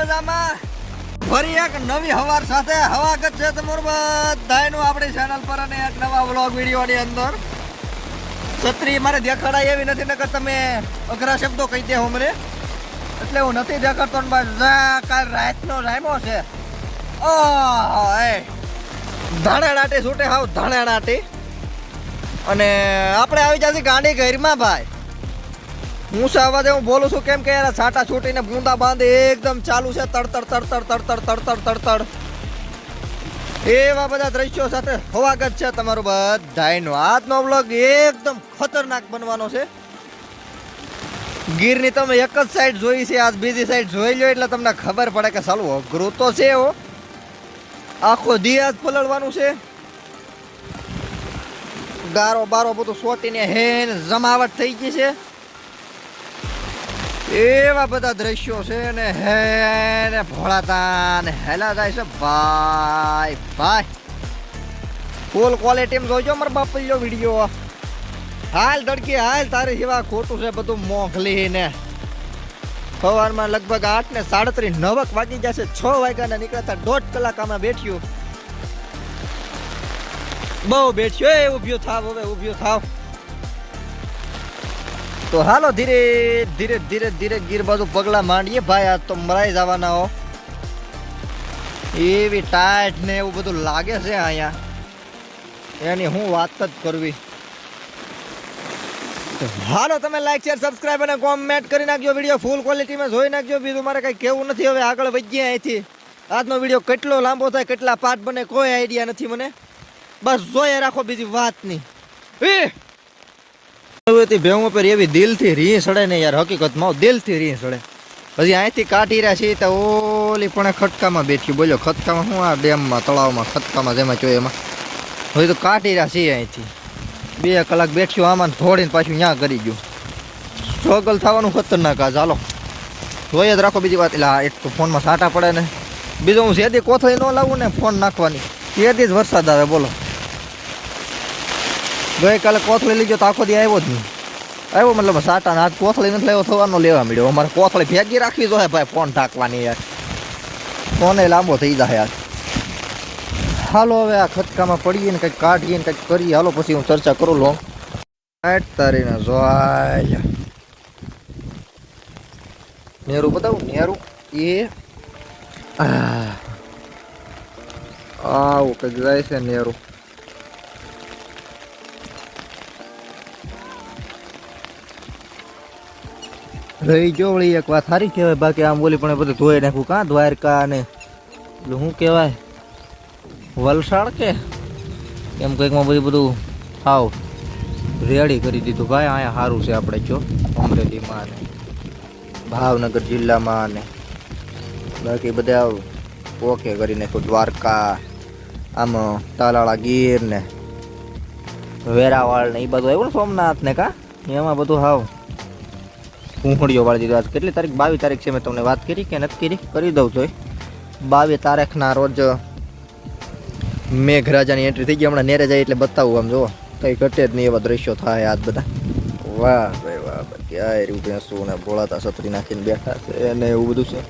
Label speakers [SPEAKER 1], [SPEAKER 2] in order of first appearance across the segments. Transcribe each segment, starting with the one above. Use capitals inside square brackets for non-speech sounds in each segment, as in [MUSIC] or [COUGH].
[SPEAKER 1] મજામાં? ફરી એક નવી હવાર સાથે હવાગત છે તમારું બધાનું આપણી ચેનલ પર અને એક નવા વ્લોગ વિડીયોની અંદર. છત્રી મારે દેખાડાય એવી નથી, નકર તમે અઘરા શબ્દો કહી દે મને એટલે હું નથી દેખાડતો કાલ રાતનો રાયમો છે. ઓહ, એ. ધાણાડાટી છૂટે હાવ ધાણાડાટી અને આપણે આવી જશે ગાંડી ઘરમાં ભાઈ. છે અવાજે હું બોલું છું, કેમ કે યાર છાટા છૂટીને બૂંદા બાંધે એકદમ ચાલુ છે તડતડ તડતડ તડતડ તડતડ તડતડ એવા બધા દ્રશ્યો સાથે સ્વાગત છે તમારું બધાનો આજનો બ્લોગ એકદમ ખતરનાક બનવાનો છે. ગીરની તમે એક જ સાઈડ જોઈ છે, આજ બીજી સાઈડ જોઈ લો એટલે તમને ખબર પડે કે સાલું અઘરું તો છે હો. આખો દી આજ પલળવાનું છે. ગારો બારો બધું સોટીને હેન જમાવટ થઈ ગઈ છે. એવા બધા દ્રશ્યો છે ને હે ને ભોળાતા ને હેલા થાય છે. ભાઈ ભાઈ. ફૂલ ક્વોલિટી જોજો મારા બાપલ્યો વીડિયો હાલ ધડકી, હાલ તારી જેવા ખોટું છે બધું મોકલી ને સવારમાં લગભગ આઠ ને સાડત્રીસ, નવક વાગી જશે. છ વાગ્યાના નીકળતા દોઢ કલાક આમાં બેઠ્યું. બહુ બેઠ્યો. એ, ઊભ્યું થાવ, હવે ઊભ્યું થાવ. તો હાલો ધીરે ધીરે ધીરે ધીરે ગીર બાજુ પગલા માંડીએ. ભાઈ, આ તો મરાઈ જવાના હો. એવી ટાઈટ ને એવું બધું લાગે છે અહીંયા. એની હું વાત જ કરવી. હાલો, તમે લાઈક શેર સબસ્ક્રાઇબ અને કોમેન્ટ કરી નાખજો. વીડિયો ફૂલ ક્વોલિટીમાં જોઈ નાખજો. બીજું મારે કંઈ કેવું નથી. હવે આગળ વધીએ અહીંથી. આજનો વીડિયો કેટલો લાંબો થાય, કેટલા પાર્ટ બને, કોઈ આઈડિયા નથી મને. બસ જોઈએ રાખો બીજી વાત નહીં હતી ભેવું એવી દિલથી રી સડે ને યાર, હકીકતમાં દિલથી રી સડે હજી અહીંથી કાઢી રહ્યા છીએ તો ઓલી પણ ખટકામાં બેઠી, બોલો, ખટકામાં શું આ ડેમમાં, તળાવમાં, ખટકામાં જેમાં જોઈએ એમાં? હવે તો કાઢી રહ્યા છીએ અહીંથી. બે કલાક બેઠ્યો આમાં થોડીને પાછું ત્યાં કરી ગયું. સ્ટ્રગલ થવાનું ખતરનાક આ, ચાલો. જોઈએ રાખો બીજી વાત. એટલે એક તો ફોનમાં સાટા પડે ને. બીજું હું સેદી કોથળી ન લાવું ને ફોન નાખવાની. સેદી જ વરસાદ આવે, બોલો. ગઈકાલે કોથળી લીધો તો આખો દી આવ્યો જ નહીં. આવ્યો મતલબ સાટા આજ કોથળી નથી લાવ્યો થવાનો લેવા મળ્યો. અમારે કોથળી ભેગી રાખવી જોઈએ ભાઈ, ફોન ટાંકવાની યાર. ફોને લાંબો થઈ જાય યાર. હાલો હવે આ ખટકામાં પડીએ ને કંઈક કાઢીએ ને કંઈક કરીએ. હાલો પછી હું ચર્ચા કરું લો. આઠ તારીને જોયા નેરું બતાવું, નેરું. એ. આ આવું કંઈક જાય છે નેરું. રહી જો વળી, એક વાત સારી કહેવાય, બાકી આમ બોલી પણ બધું ધોઈ નાખું. કાં દ્વારકા ને એટલે શું કહેવાય? વલસાડ કે? એમ કંઈકમાં બધું બધું હાવ રેડી કરી દીધું. ભાઈ, અહીંયા સારું છે આપણે, જો, અમરેલીમાં ને ભાવનગર જિલ્લામાં ને બાકી બધા ઓકે કરી નાખ્યું દ્વારકા, આમ તાલાળા ગીર ને વેરાવાળ ને એ બધું આવ્યું ને સોમનાથ ને કા? એમાં બધું હાવ કુંહળીઓ વાળી દીધો. કેટલી તારીખ? બાવીસ તારીખ છે મેં તમને વાત કરી કે નથી કરી? દઉં તો બાવીસ તારીખના રોજ મેઘરાજાની એન્ટ્રી થઈ ગઈ. હમણાં નેરે જાય એટલે બતાવું આમ, જુઓ. કંઈ ઘટે જ નહીં એવા દ્રશ્યો થાય આજ બધા. વાહ ભાઈ વાહ ભાઈ ક્યાં એવું ભેંસું ને ભોળાતા છત્રી નાખીને બેઠા છે અને એવું બધું છે.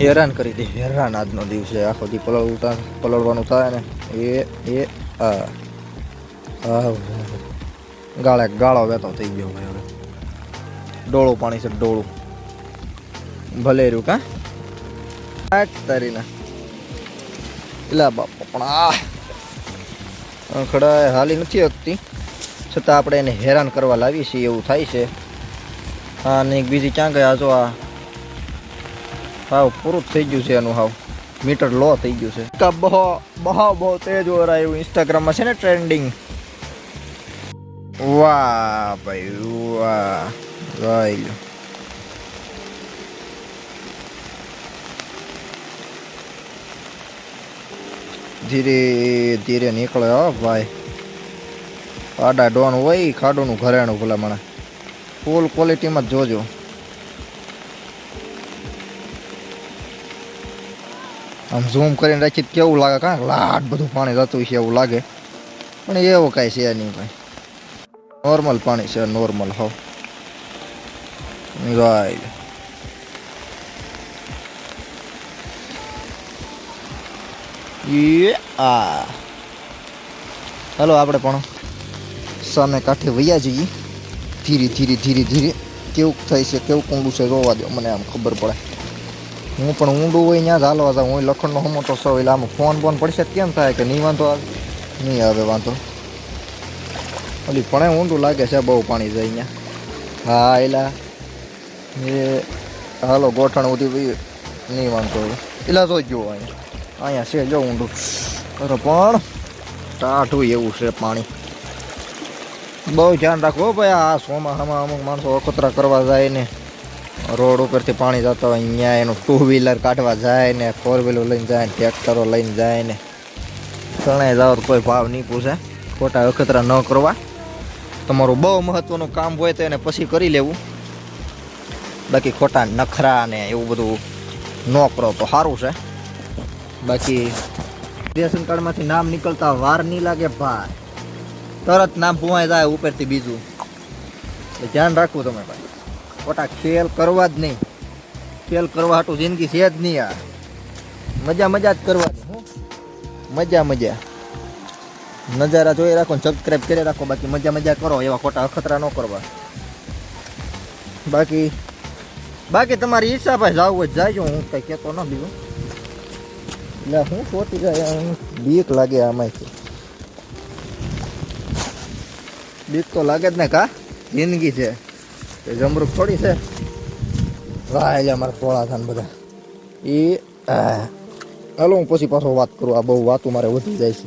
[SPEAKER 1] હેરાન કરી દે, હેરાન આજનો દિવસે આખો દી પલળવું પલળવાનું થાય ને. એ એ, આ. ગાળે ગાળો વેતો થઈ ગયો ભાઈ હવે. ડોળું પાણી છે, ડોળું. ભલે રહ્યું કા? તારીને એલા બાપા, પણ આ. ખડા હાલી નથી શકતી. છતાં આપણે એને હેરાન કરવા લાવીએ છીએ, એવું થાય છે. હા, ને એક બીજી ક્યાં ગયા? છો આ હાવ પૂરું થઈ ગયું છે એનું હાવ. મીટર લો થઈ ગયું છે. બહો બહુ બહુ તેજ ઓર એવું ઇન્સ્ટાગ્રામમાં છે ને ટ્રેન્ડિંગ વાહ ભાઈ વાહ જોઈ ધીરે ધીરે નીકળે, હો, ભાઈ. આડા ડોન હોય, ખાડોનું ઘરેણું ભલા મને. ફૂલ ક્વોલિટીમાં જ જોજો. આમ ઝૂમ કરીને રાખી કેવું લાગે? કાંક લાટ બધું પાણી જતું છે એવું લાગે. પણ એવું કાંઈ છે નહીં કાંઈ નોર્મલ પાણી છે નોર્મલ હો રાઈટ આ હાલો આપણે પણ સામે કાંઠે વૈયા જઈએ. ધીરે ધીરે ધીરે ધીરે. કેવું થાય છે, કેવું કુંડું છે, જોવા દો. મને આમ ખબર પડે. હું પણ ઊંડું હોય, ત્યાં જ હાલવા જાઉં. હું લખણનો હમો તો સૌ એટલે આમ ફોન બોન પડશે. કેમ થાય કે નહીં વાંધો આવે? નહીં આવે, વાંધો. ઓલી પણ ઊંડું લાગે છે, બહુ પાણી જાય અહીંયા. હા, એલા. એ, હાલો, ગોઠણ ઉધી નહીં વાંધો હવે. એલા તો જો અહીંયા અહીંયા છે, જો ઊંડું. અરે પણ, ટાઢું એવું છે પાણી. બહુ ધ્યાન રાખો ભાઈ, આ ચોમાસામાં અમુક માણસો અખતરા કરવા જાય ને. રોડ ઉપરથી પાણી જતા હોય, અહીંયા એનું ટુ વ્હીલર કાઢવા જાય ને ફોર વ્હીલર લઈને જાય ને ટ્રેક્ટરો લઈને જાય ને. ત્રણેય જાવ કોઈ ભાવ નહીં પૂછે. ખોટા અખતરા ન કરવા. તમારું બહુ મહત્વનું કામ હોય તો એને પછી કરી લેવું. બાકી ખોટા નખરા ને એવું બધું ન કરો તો સારું છે. બાકી રેશન કાર્ડમાંથી નામ નીકળતા વાર નહીં લાગે ભાઈ. તરત નામ પુવાઈ જાય ઉપરથી બીજું. એટલે ધ્યાન રાખવું તમે ભાઈ. ખોટા ખેલ કરવા જ નહીં. ખેલ કરવા હાટું જિંદગી છે જ નહીં આ મજા મજા જ કરવાની, હું. મજા મજા. નજારા જોઈ રાખો ને સબસ્ક્રાઈબ કરી રાખો. બાકી મજા મજા કરો, એવા ખોટા અખતરા ન કરવા. બાકી બાકી તમારી ઈચ્છા ભાઈ જાવું હોય જાય જાજો, હું કઈ કહેતો ન બીજું. એટલે હું ખોટી જાય બીક લાગે આમાંથી. બીક તો લાગે જ ને કા? જિંદગી છે. એ જમરૂક થોડી છે. વાહ એટલે અમારા ટોળા થાય બધા. એ હાલો, હું પછી પાછો વાત કરું. આ બહુ વાતું મારે વધી જાય છે.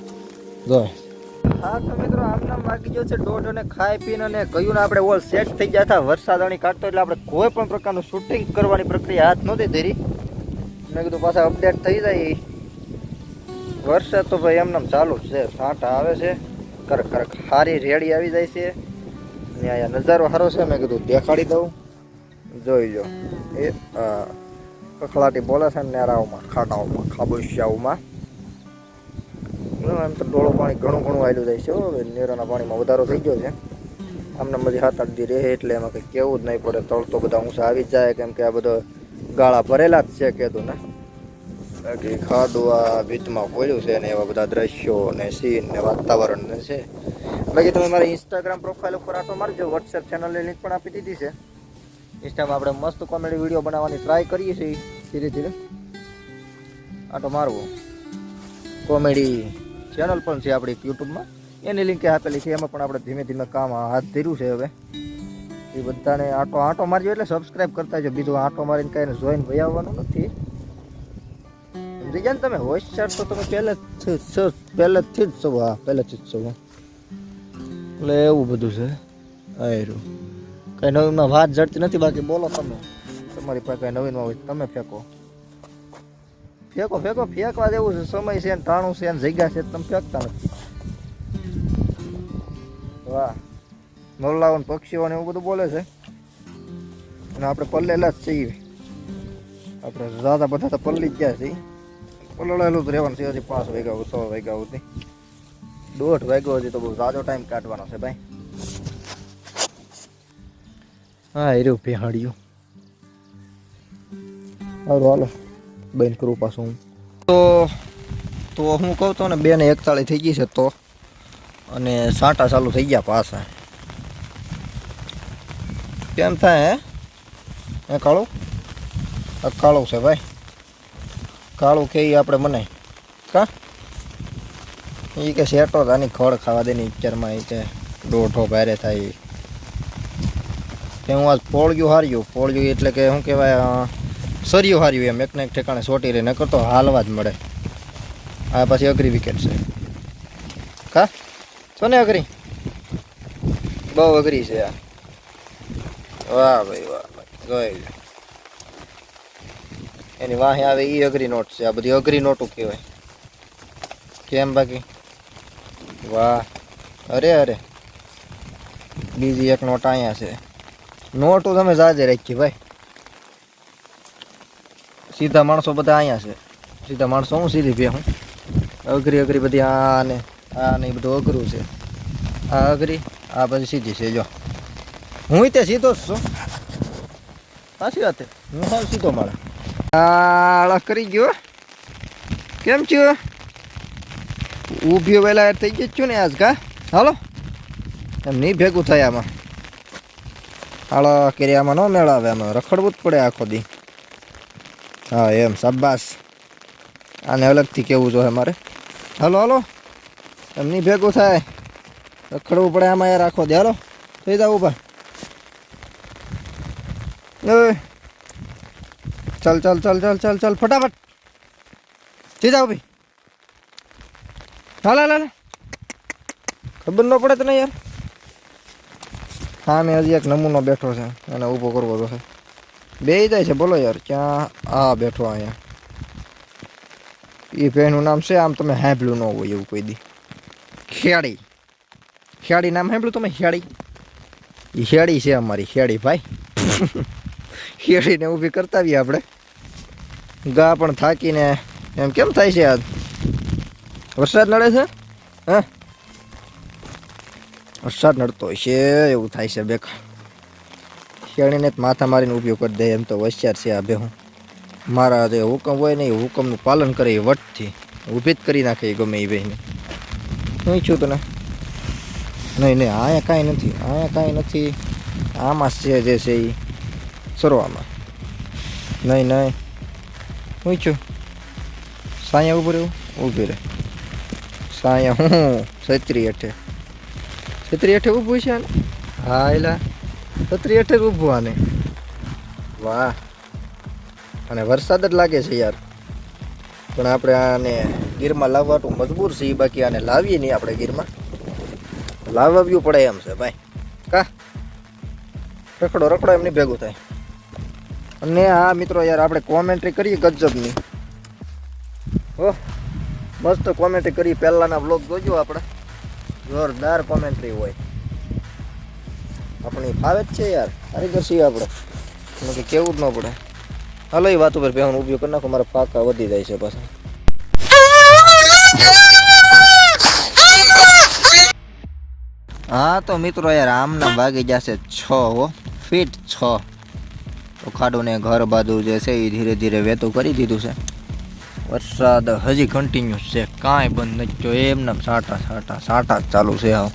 [SPEAKER 1] જો. હા તો મિત્રો આમનામ વાગી છે દોઢ અને ખાઈ પીને અને કહ્યું આપણે ઓલ સેટ થઈ ગયા હતા વરસાદણી કાઢતો, એટલે આપણે કોઈ પણ પ્રકારનું શૂટિંગ કરવાની પ્રક્રિયા હાથ નહોતી ધરી. મેં કીધું પાછા અપડેટ થઈ જાય વરસાદ તો ભાઈ એમનામ ચાલુ જ છે. સાંટા આવે છે. કરક કરક સારી રેડી આવી જાય છે. ને અહીંયા નજારો સારો છે. મેં કીધું દેખાડી દઉં. જોઈ લો. એ કખલાટી બોલે છે નેરાઓમાં, ખાડાઓમાં, ખાબોશિયાઓમાં. એમ તો ડોળો પાણી ઘણું ઘણું આવેલું જાય છે હવે નેરાના પાણીમાં વધારો થઈ ગયો છે. આમને બધી હાથ આઠ રહે એટલે એમાં કંઈ કેવું જ નહીં પડે. તળ તો બધા ઊંચા આવી જ જાય, કેમ કે આ બધો ગાળા ભરેલા જ છે, કહેતું ને. બાકી ખાડું આ ભીતમાં ખોલ્યું છે ને એવા બધા દ્રશ્યો ને સીન ને વાતાવરણ ને છે. બાકી તમે મારી ઇન્સ્ટાગ્રામ પ્રોફાઇલ ઉપર આટો મારજો વોટ્સએપ ચેનલની લિંક પણ આપી દીધી છે. ઇન્સ્ટામાં આપણે મસ્ત કોમેડી વીડિયો બનાવવાની ટ્રાય કરીએ છીએ ધીરે ધીરે આટો મારવો. કોમેડી ચેનલ પણ છે આપણી યુટ્યુબમાં. એની લિંક આપેલી છે, એમાં પણ આપણે ધીમે ધીમે કામ હાથ ધર્યું છે હવે. એ બધાને આટો આટો મારજો એટલે સબસ્ક્રાઈબ કરતા જો બીજું આટો મારીને કાંઈ જોઈન ભાઈ આવવાનું નથી. સમજી ગયા ને તમે? હોશિયાર તો તમે પહેલેથી જ પહેલેથી જ છો. હા, પહેલેથી જ છો. એટલે એવું બધું છે. આયરું. કઈ નવીનમાં વાત જડતી નથી. બાકી બોલો તમે. તમારી પાસે કઈ નવીનમાં હોય તમે ફેંકો. ફેંકો ફેંકો, ફેંકવા જેવું છે. સમય છે ને ટાણું છે ને જગ્યા છે તમે ફેંકતા નથી. વાહ. મોરલાઓ પક્ષીઓ ને એવું બધું બોલે છે. અને આપણે પલ્લેલા જ છીએ. આપણે દાદા બધા તો પલ્લી જ ગયા છીએ. પલળેલું જ રહેવાનું છે. હજી પાંચ વાગ્યા છ વાગ્યા સુધી. દોઢ વાગ્યો હજી તો બહુ ઝાઝો ટાઈમ કાઢવાનો છે ભાઈ. હા એ રહ્યું ભેહાડ્યું. હાલો હાલો. બેન કરું પાછું. તો તો હું કહું તો ને બે ને એકતાળીસ થઈ ગઈ છે તો. અને સાંટા ચાલુ થઈ ગયા પાછા. કેમ થાય, હે? એ કાળું? આ કાળું છે ભાઈ. કાળું કે આપણે બનાય કા? એ કે શેટો આની ખડ ખાવા દે ની પિક્ચરમાં એ કે દોઢો ભારે થાય. કે હું આજ પોળ્યું હાર્યું. પોળ્યું એટલે કે શું કહેવાય સરિયું હાર્યું એમ એકને એક ઠેકાણે સોટી રહી, નકર તો હાલવા જ મળે. આ પછી અઘરી વિકેટ છે. કા? છો ને અઘરી? બહુ અઘરી છે આ. વાહ ભાઈ, વાહ ગઈ એની વાહે આવે એ અઘરી નોટ છે, આ બધી અઘરી નોટું કહેવાય. કેમ બાકી? વાહ. અરે અરે. બીજી એક નોટ અહીંયા છે. નોટો તમે જાજે રાખી, ભાઈ. સીધા માણસો બધા અહીંયા છે. સીધા માણસો હું સીધી બે હું અઘરી અઘરી બધી આ ને આ ને બધું અઘરું છે. આ અઘરી, આ બધી સીધી છે, જો. હું તે સીધો જ છું. સાચી વાત હું સાવ સીધો મારા આળા કરી ગયો કેમ છો? ઊભી વહેલા થઈ ગયો છું ને આજ કા? હાલો. એમ નહીં ભેગું થાય આમાં. આળા કરી આમાં ન મેળાવે આમાં. રખડવું જ પડે આખો દી. હા, એમ, શાબાશ. આને અલગથી કેવું જોઈએ મારે? હાલો, હલો. એમ નહીં ભેગું થાય. રખડવું પડે આમાં યાર આખો દે, હાલો. થઈ જાવ ઊભા. ચાલ ચાલ ચાલ ચાલ ચાલ ચાલ, ફટાફટ. થઈ જાવ ભાઈ હાલ હાલ ખબર ન પડે તને યાર. હા, મેં હજી એક નમૂનો બેઠો છે. એને ઊભો કરવો છે. બે જાય છે, બોલો યાર, ક્યાં આ બેઠો અહીંયા? એ ભાઈનું નામ છે, આમ તમે સાંભળ્યું ન હોય એવું કોઈ દી. ખેડી ખેડી નામ સાંભળ્યું તમે ખેડી એ ખેડી છે અમારી ખેડી ભાઈ. [LAUGHS] ખેડીને ઊભી કરતા આવીએ આપણે. ગા પણ થાકીને, એમ કેમ થાય છે આજ? વરસાદ નડે છે? હા? વરસાદ નડતો છે એવું થાય છે બેક ખેડીને જ માથા મારીને ઉપયોગ કરી દે, એમ તો હોશિયાર છે આ બે હું મારા જે હુકમ હોય ને એ હુકમનું પાલન કરે એ વટથી. ઊભી જ કરી નાખે એ ગમે એ બહેને. હું છું તને? નહીં નહીં અહીંયા કાંઈ નથી અહીંયા કાંઈ નથી. આમાં છે જે છે એ સરવામાં. નહીં નહીં, હું છું. સાયા ઊભું રહેવું? ઊભી રહે. સાયા હું? છત્રી હેઠે. છત્રી હેઠે ઊભું છે હા, એલા. છત્રી હેઠળ ઊભું આને વાહ. અને વરસાદ જ લાગે છે યાર. પણ આપણે આને ગીરમાં લાવવાનું મજબૂર છે બાકી આને લાવીએ નહીં આપણે ગીરમાં. લાવવ્યું પડે એમ છે, ભાઈ. કા? રખડો રખડો એમની ભેગું થાય. અને હા મિત્રો યાર, આપણે કોમેન્ટ્રી કરીએ ગજબની. હો. મસ્ત કોમેન્ટ્રી કરી પહેલાંના બ્લોગ જોજો આપણે. જોરદાર કોમેન્ટ્રી હોય. આપણી ફાવે જ છે યાર. કારીગર છીએ આપણે. એનું કે કેવું જ ન પડે. હાલો, એ વાત ઉપર બેહવાનો ઉપયોગ કરી નાખો, મારા પાકા વધી જાય છે પાછા. હા, તો મિત્રો યાર, આમના વાગી જશે છ, હો. ફીટ છ. તો ખાડુને ઘર બાજુ જે છે એ ધીરે ધીરે વેતું કરી દીધું છે. વરસાદ હજી કન્ટિન્યુ છે. કાંઈ બંધ નથી એમને સાટા સાટા સાટા ચાલુ છે હા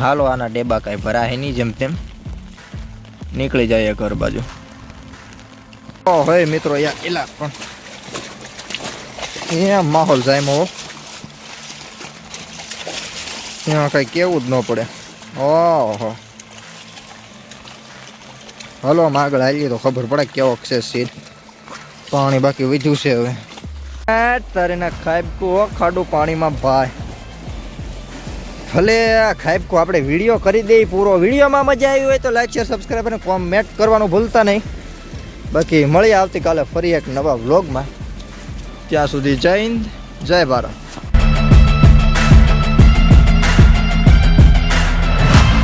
[SPEAKER 1] હાલો, આના ડેબા કાંઈ ભરાય નહીં જેમ તેમ. નીકળી જાય ઘર બાજુ. હોય મિત્રો, યા, એલા પણ. અહીંયા માહોલ જાયમો ત્યાં કઈ કેવું જ ન પડે. ઓહો. હલો, આમ આગળ હાલીએ તો ખબર પડે કેવો છે સીટ પાણી બાકી વધ્યું છે હવે. તારે ના ખાઈ ખાડું પાણીમાં ભાઈ ભલે આ ખાઈપકો આપણે વીડિયો કરી દઈએ પૂરો વિડીયોમાં મજા આવી હોય તો લાઈક શેર સબસ્ક્રાઈબ અને કોમેન્ટ કરવાનું ભૂલતા નહીં. બાકી મળીએ આવતીકાલે ફરી એક નવા વ્લોગમાં ત્યાં સુધી જય હિન્દ, જય ભારત.